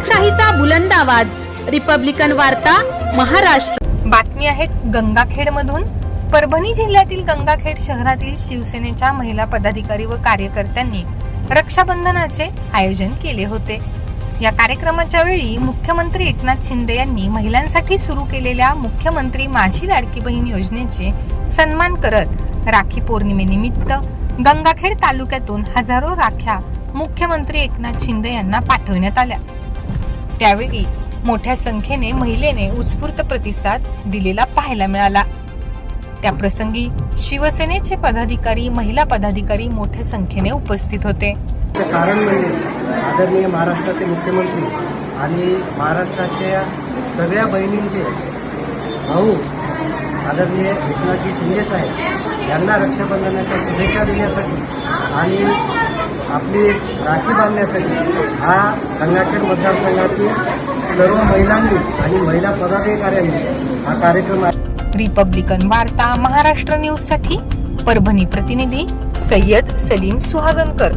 लोकशाहीचा बुलंद आवाज. रिपब्लिकन वार्ता महाराष्ट्र. बातमी आहे गंगाखेड मधून परभणी जिल्ह्यातील गंगाखेड शहरातील शिवसेनेच्या महिला पदाधिकारी व कार्यकर्त्यांनी रक्षाबंधनाचे आयोजन केले होते. या कार्यक्रमाच्या वेळी मुख्यमंत्री एकनाथ शिंदे यांनी महिलांसाठी सुरू केलेल्या मुख्यमंत्री माझी लाडकी बहीण योजनेचे सन्मान करत राखी पौर्णिमेनिमित्त गंगाखेड तालुक्यातून हजारो राख्या मुख्यमंत्री एकनाथ शिंदे यांना पाठवण्यात आल्या. त्यावेळी मोठ्या संख्येने महिलेने उत्स्फूर्त प्रतिसाद दिलेला पाहायला मिळाला. त्या प्रसंगी शिवसेनेचे पदाधिकारी महिला पदाधिकारी मोठ्या संख्येने उपस्थित होते. कारण म्हणजे आदरणीय महाराष्ट्राचे मुख्यमंत्री आणि महाराष्ट्राच्या सगळ्या बहिणींचे भाऊ आदरणीय एकनाथजी शिंदे साहेब यांना रक्षाबंधनाच्या शुभेच्छा देण्यासाठी आणि आपली राखी बांधण्यासाठी हा गंगाखेड मतदारसंघातील सर्व महिलांनी आणि महिला पदाधिकाऱ्यांनी हा कार्यक्रम रिपब्लिकन वार्ता महाराष्ट्र न्यूजसाठी परभणी प्रतिनिधी सय्यद सलीम सुहागनकर